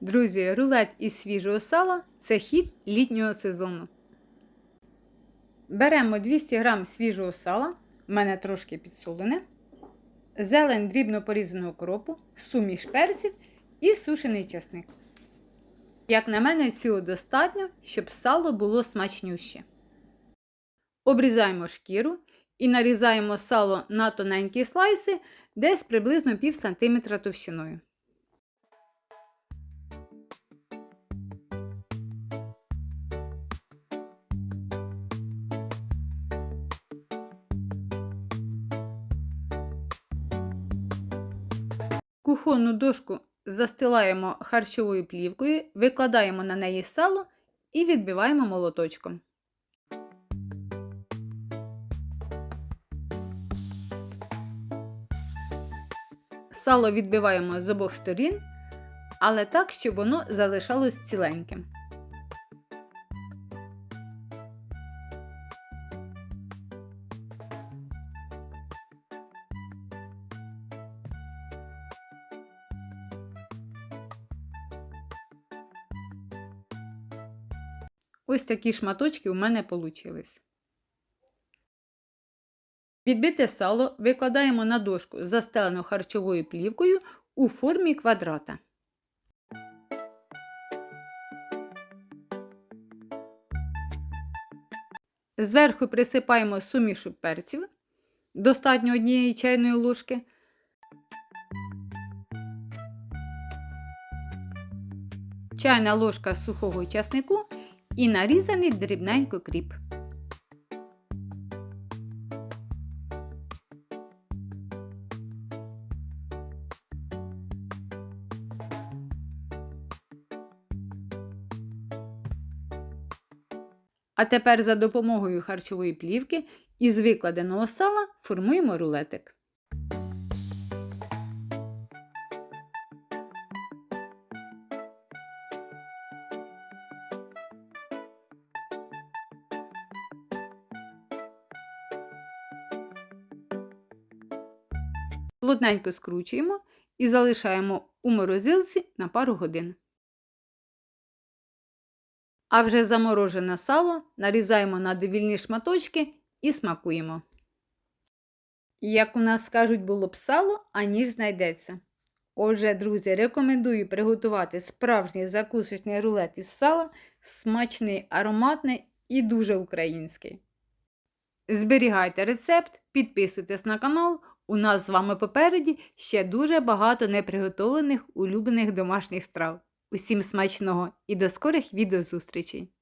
Друзі, рулет із свіжого сала це хід літнього сезону. Беремо 200 г свіжого сала, в мене трошки підсолене, зелень дрібно порізаного кропу, суміш перців і сушений часник. Як на мене, цього достатньо, щоб сало було смачнюще. Обрізаємо шкіру і нарізаємо сало на тоненькі слайси десь приблизно пів сантиметра товщиною. Кухонну дошку застилаємо харчовою плівкою, викладаємо на неї сало і відбиваємо молоточком. Сало відбиваємо з обох сторін, але так, щоб воно залишалось ціленьким. Ось такі шматочки у мене вийшли. Відбите сало викладаємо на дошку, застелену харчовою плівкою у формі квадрата. Зверху присипаємо сумішу перців, достатньо однієї чайної ложки. Чайна ложка сухого часнику і нарізаний дрібненько кріп. А тепер за допомогою харчової плівки із викладеного сала формуємо рулетик. Плотненько скручуємо і залишаємо у морозилці на пару годин. А вже заморожене сало нарізаємо на довільні шматочки і смакуємо. Як у нас скажуть, було б сало, а ніж знайдеться. Отже, друзі, рекомендую приготувати справжній закусочний рулет із сала, смачний, ароматний і дуже український. Зберігайте рецепт, підписуйтесь на канал. У нас з вами попереді ще дуже багато неприготовлених улюблених домашніх страв. Усім смачного і до скорих відеозустрічей!